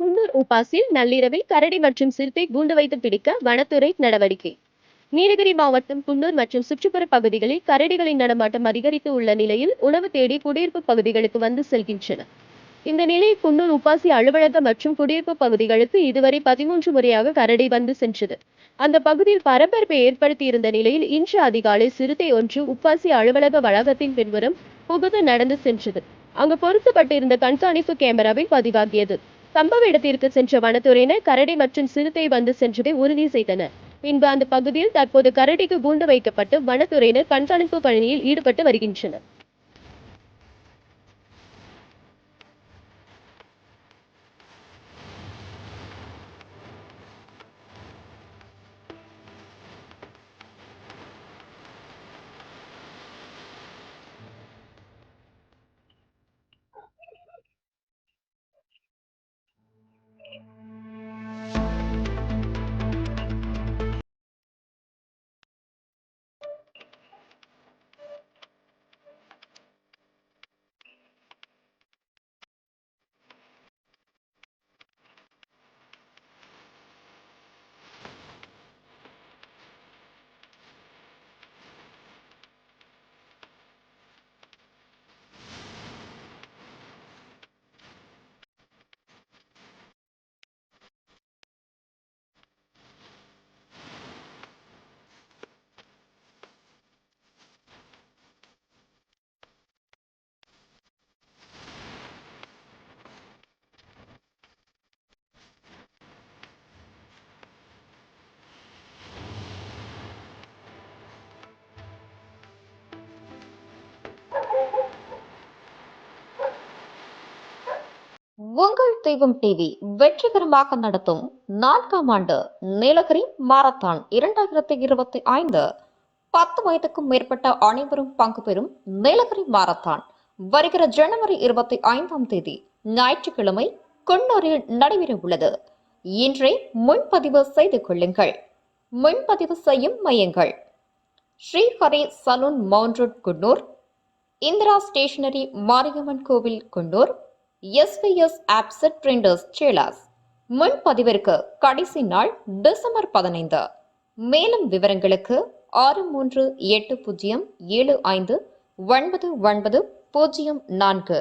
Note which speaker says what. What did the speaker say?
Speaker 1: குன்னூர் உபாசில் நள்ளிரவில் கரடி மற்றும் சிறுத்தை கூண்டு வைத்து பிடிக்க வனத்துறை நடவடிக்கை. நீலகிரி மாவட்டம் குன்னூர் மற்றும் சுற்றுப்புற பகுதிகளில் கரடிகளின் நடமாட்டம் அதிகரித்து உள்ள நிலையில் உணவு தேடி குடியிருப்பு பகுதிகளுக்கு வந்து செல்கின்றன. இந்த நிலையில் குன்னூர் உபாசி அலுவலகம் மற்றும் குடியிருப்பு பகுதிகளுக்கு இதுவரை பதிமூன்று முறையாக கரடி வந்து சென்றது. அந்த பகுதியில் பரபரப்பை ஏற்படுத்தியிருந்த நிலையில் இன்று அதிகாலை சிறுத்தை ஒன்று உப்பாசி அலுவலக வளாகத்தின் பின்புறம் புகுந்து நடந்து சென்றது. அங்கு பொருத்தப்பட்டிருந்த கண்காணிப்பு கேமராவில் பதிவாகியது. சம்பவ இடத்திற்கு சென்ற வனத்துறையினர் கரடி மற்றும் சிறுத்தை வந்து சென்றதை உறுதி செய்தனர். பின்பு அந்த பகுதியில் தற்போது கரடிக்கு கூண்டு வைக்கப்பட்டு வனத்துறையினர் கண்காணிப்பு பணியில் ஈடுபட்டு வருகின்றனர்.
Speaker 2: உங்கள் தெய்வம் டிவி வெற்றிகரமாக நடத்தும் நான்காம் ஆண்டு நீலகிரி மாரத்தான் இரண்டாயிரத்தி இருபத்தி ஐந்து. பத்து வயதுக்கும் மேற்பட்ட அனைவரும் பங்கு பெறும் நீலகிரி மாரத்தான். வருகிற ஜனவரி இருபத்தி ஐந்தாம் தேதி ஞாயிற்றுக்கிழமை குன்னூரில் நடைபெற உள்ளது. இன்றே முன்பதிவு செய்து கொள்ளுங்கள். முன்பதிவு செய்யும் மையங்கள். Srihari saloon mount road Coonoor. Indira stationery Mariamman கோவில் குன்னூர். எஸ்விஎஸ் ஆப்செட் பிரிண்டர்ஸ் சேலாஸ் முன்பதிவிற்கு கடைசி நாள் டிசம்பர் பதினைந்து. மேலும் விவரங்களுக்கு ஆறு மூன்று எட்டு பூஜ்ஜியம் ஏழு ஐந்து ஒன்பது ஒன்பது பூஜ்ஜியம் நான்கு.